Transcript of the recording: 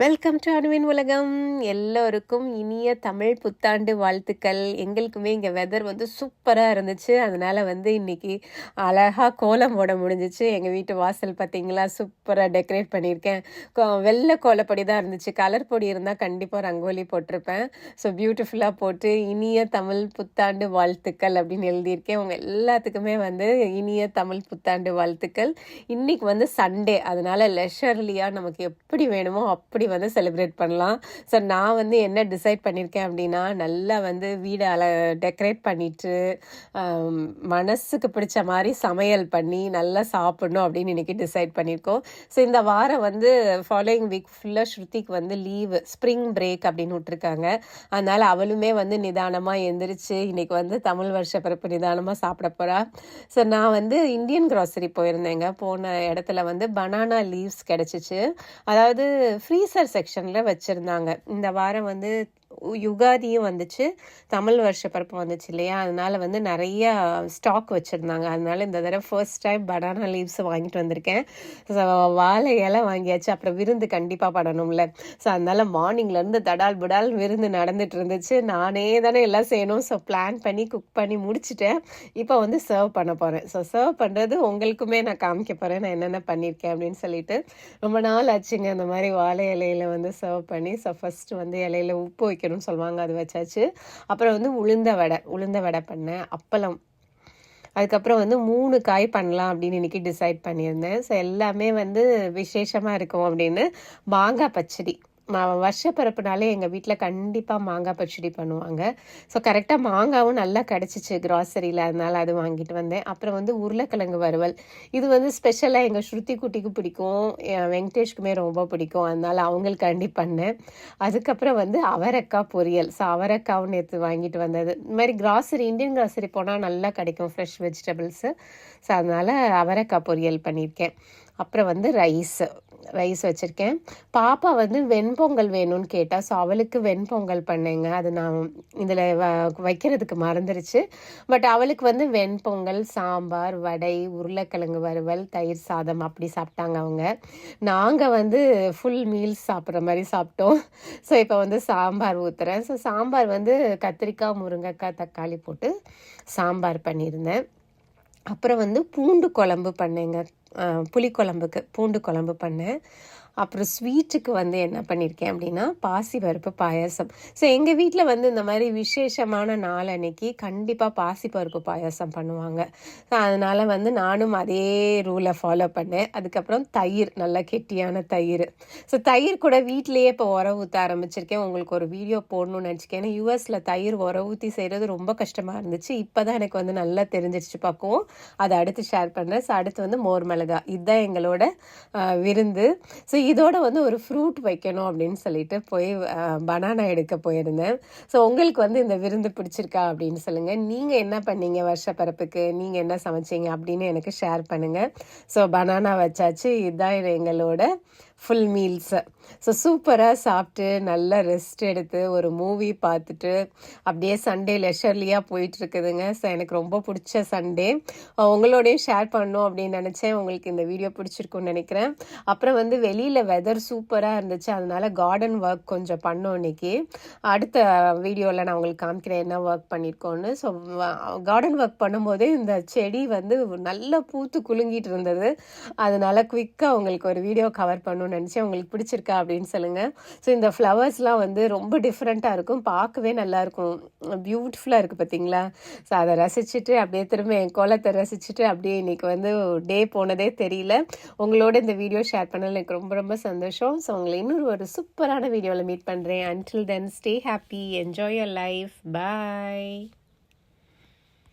Welcome to அணுவின் உலகம் எல்லோருக்கும் இனிய தமிழ் புத்தாண்டு வாழ்த்துக்கள். எங்களுக்குமே இங்கே வெதர் வந்து சூப்பராக இருந்துச்சு. அதனால் வந்து இன்றைக்கி அழகாக கோலம் போட முடிஞ்சிச்சு. எங்கள் வீட்டு வாசல் பார்த்தீங்களா சூப்பராக டெக்கரேட் பண்ணியிருக்கேன். வெள்ளை கோலப்பொடி தான் இருந்துச்சு. கலர் பொடி இருந்தால் கண்டிப்பாக ரங்கோலி போட்டிருப்பேன். ஸோ பியூட்டிஃபுல்லாக போட்டு இனிய தமிழ் புத்தாண்டு வாழ்த்துக்கள் அப்படின்னு எழுதியிருக்கேன். உங்கள் எல்லாத்துக்குமே வந்து இனிய தமிழ் புத்தாண்டு வாழ்த்துக்கள். இன்றைக்கி வந்து சண்டே அதனால் லெஷர்லியாக நமக்கு எப்படி வேணுமோ அப்படி வந்து செலிப்ரேட் பண்ணலாம். ஸோ நான் வந்து என்ன டிசைட் பண்ணியிருக்கேன் அப்படின்னா நல்லா வந்து வீடை அல டெக்கரேட் பண்ணிட்டு மனசுக்கு பிடிச்ச மாதிரி சமையல் பண்ணி நல்லா சாப்பிடணும் அப்படின்னு இன்றைக்கி டிசைட் பண்ணியிருக்கோம் ஸோ இந்த வாரம் வந்து ஃபாலோயிங் வீக் ஃபுல்லாக ஸ்ருதிக்கு வந்து லீவு ஸ்ப்ரிங் பிரேக் அப்படின்னு விட்டுருக்காங்க. அதனால் அவளுமே வந்து நிதானமாக எந்திரிச்சு இன்றைக்கி வந்து தமிழ் வருஷ பிறப்பு நிதானமாக சாப்பிட போகிறா ஸோ நான் வந்து இந்தியன் கிராசரி போயிருந்தேங்க. போன இடத்துல வந்து பனானா லீவ்ஸ் கிடச்சிச்சு. அதாவது ஆன்சர் செக்ஷனில் வச்சுருந்தாங்க. இந்த வாரம் வந்து யுகாதியும் வந்துச்சு. தமிழ் வருஷ பிறப்பு வந்துச்சு இல்லையா? அதனால வந்து நிறைய ஸ்டாக் வச்சுருந்தாங்க. அதனால இந்த தடவை ஃபர்ஸ்ட் டைம் பனானா லீவ்ஸ் வாங்கிட்டு வந்திருக்கேன். ஸோ வாழை இலை வாங்கியாச்சு. அப்புறம் விருந்து கண்டிப்பாக படணும்ல ஸோ அதனால் மார்னிங்லேருந்து தடால் புடால் விருந்து நடந்துட்டு இருந்துச்சு. நானே தானே எல்லாம் செய்யணும். ஸோ பிளான் பண்ணி குக் பண்ணி முடிச்சுட்டேன். இப்போ வந்து சர்வ் பண்ண போகிறேன் ஸோ சர்வ் பண்ணுறது உங்களுக்குமே நான் காமிக்க போகிறேன் நான் என்னென்ன பண்ணியிருக்கேன் அப்படின்னு சொல்லிட்டு. ரொம்ப நாள் ஆச்சுங்க. அந்த மாதிரி வாழை இலையில வந்து சர்வ் பண்ணி. ஸோ ஃபஸ்ட்டு வந்து இலையில உப்பு வைக்கணும்னு சொல்லுவாங்க அது வச்சாச்சு. அப்புறம் வந்து உளுந்த வடை உளுந்த வடை பண்ணேன் அப்பளம். அதுக்கப்புறம் வந்து மூணு காய் பண்ணலாம் அப்படின்னு இன்னைக்கு டிசைட் பண்ணியிருந்தேன். ஸோ எல்லாமே வந்து விசேஷமாக இருக்கும் அப்படின்னு மாங்காய் பச்சடி. வருஷப்பிறப்புனாலே எங்கள் வீட்டில் கண்டிப்பாக மாங்காய் பச்சடி பண்ணுவாங்க. ஸோ கரெக்டாக மாங்காவும் நல்லா கிடச்சிச்சு கிராசரியில் அதனால் அது வாங்கிட்டு வந்தேன். அப்புறம் வந்து உருளைக்கிழங்கு வறுவல். இது வந்து ஸ்பெஷலாக எங்கள் ஸ்ருதி குட்டிக்கு பிடிக்கும். வெங்கடேஷ்க்குமே ரொம்ப பிடிக்கும். அதனால அவங்களுக்காண்டி பண்ணேன். அதுக்கப்புறம் வந்து அவரக்காய் பொரியல். ஸோ அவரக்காவும் நேற்று வாங்கிட்டு வந்தது. இந்த மாதிரி கிராசரி இந்தியன் கிராசரி போனால் நல்லா கிடைக்கும் ஃப்ரெஷ் வெஜிடபிள்ஸு ஸோ அதனால் அவரக்காய் பொரியல் பண்ணியிருக்கேன். அப்புறம் வந்து ரைஸு ரைஸ் வச்சுருக்கேன். பாப்பா வந்து வெண்பொங்கல் வேணும்னு கேட்டால் ஸோ அவளுக்கு வெண்பொங்கல் பண்ணேங்க. அது நான் இதில் வைக்கிறதுக்கு மறந்துருச்சு. பட் அவளுக்கு வந்து வெண்பொங்கல் சாம்பார் வடை உருளைக்கிழங்கு வறுவல் தயிர் சாதம் அப்படி சாப்பிட்டாங்க அவங்க. நாங்கள் வந்து ஃபுல் மீல்ஸ் சாப்பிட்ற மாதிரி சாப்பிட்டோம். ஸோ இப்போ வந்து சாம்பார் ஊற்றுறேன் ஸோ சாம்பார் வந்து கத்திரிக்காய் முருங்கைக்காய் தக்காளி போட்டு சாம்பார் பண்ணியிருந்தேன். அப்புறம் வந்து பூண்டு குழம்பு பண்ணேங்க. புளிக்குழம்புக்கு பூண்டு குழம்பு பண்ணேன். அப்புறம் ஸ்வீட்டுக்கு வந்து என்ன பண்ணியிருக்கேன் அப்படின்னா பாசி பருப்பு பாயாசம். ஸோ எங்கள் வீட்டில் வந்து இந்த மாதிரி விசேஷமான நாள் அன்னைக்கு கண்டிப்பாக பாசி பருப்பு பாயாசம் பண்ணுவாங்க. ஸோ அதனால் வந்து நானும் அதே ரூலை ஃபாலோ பண்ணேன். அதுக்கப்புறம் தயிர் நல்லா கெட்டியான தயிர். ஸோ தயிர் கூட வீட்டிலேயே இப்போ உர ஊற்ற ஆரம்பிச்சிருக்கேன். உங்களுக்கு ஒரு வீடியோ போடணும்னு நினச்சிக்கேன். ஏன்னா யூஎஸில் தயிர் உர ஊற்றி செய்கிறது ரொம்ப கஷ்டமாக இருந்துச்சு. இப்போ தான் எனக்கு வந்து நல்லா தெரிஞ்சிருச்சு. பக்குவம் அதை அடுத்து ஷேர் பண்ணுறேன் ஸோ அடுத்து வந்து மோர்மல் அழகா இதுதான் எங்களோட விருந்து. ஸோ இதோட வந்து ஒரு ஃப்ரூட் வைக்கணும் அப்படின்னு சொல்லிட்டு போய் பனானா எடுக்க போயிருந்தேன். ஸோ உங்களுக்கு வந்து இந்த விருந்து பிடிச்சிருக்கா அப்படின்னு சொல்லுங்கள் நீங்கள் என்ன பண்ணீங்க வருஷப்பரப்புக்கு நீங்கள் என்ன சமைச்சீங்க அப்படின்னு எனக்கு ஷேர் பண்ணுங்கள் ஸோ பனானா வச்சாச்சு. இதுதான் எங்களோட ஃபுல் மீல்ஸை ஸோ சூப்பராக சாப்பிட்டு நல்லா ரெஸ்ட் எடுத்து ஒரு மூவி பார்த்துட்டு அப்படியே சண்டே லெஷர்லியாக போயிட்டுருக்குதுங்க. ஸோ எனக்கு ரொம்ப பிடிச்ச சண்டே உங்களோடையும் ஷேர் பண்ணணும் அப்படின்னு நினச்சேன். உங்களுக்கு இந்த வீடியோ பிடிச்சிருக்கும்னு நினைக்கிறேன். அப்புறம் வந்து வெளியில் வெதர் சூப்பராக இருந்துச்சு. அதனால் கார்டன் ஒர்க் கொஞ்சம் பண்ணோம் இன்னைக்கு. அடுத்த வீடியோவில் நான் உங்களுக்கு காமிக்கிறேன் என்ன ஒர்க் பண்ணியிருக்கோன்னு ஸோ கார்டன் ஒர்க் பண்ணும்போதே இந்த செடி வந்து நல்லா பூத்து குலுங்கிட்டு இருந்தது. அதனால குயிக்காக உங்களுக்கு ஒரு வீடியோ கவர் பண்ணணும்னு நினச்சி உங்களுக்கு பிடிச்சிருக்கா அப்படின்னு சொல்லுங்கள் ஸோ இந்த ஃப்ளவர்ஸ்லாம் வந்து ரொம்ப டிஃப்ரெண்ட்டாக இருக்கும். பார்க்கவே நல்லாயிருக்கும். பியூட்டிஃபுல்லாக இருக்குது பார்த்தீங்களா? ஸோ அதை ரசிச்சுட்டு அப்படியே திரும்ப என் கோலத்தை ரசிச்சுட்டு அப்படியே இன்னைக்கு வந்து டே போனதே தெரியல. உங்களோட இந்த வீடியோ ஷேர் பண்ணல எனக்கு ரொம்ப ரொம்ப சந்தோஷம். ஸோ உங்களை இன்னொரு ஒரு சூப்பரான வீடியோவில் மீட் பண்ணுறேன் until then stay happy enjoy your life bye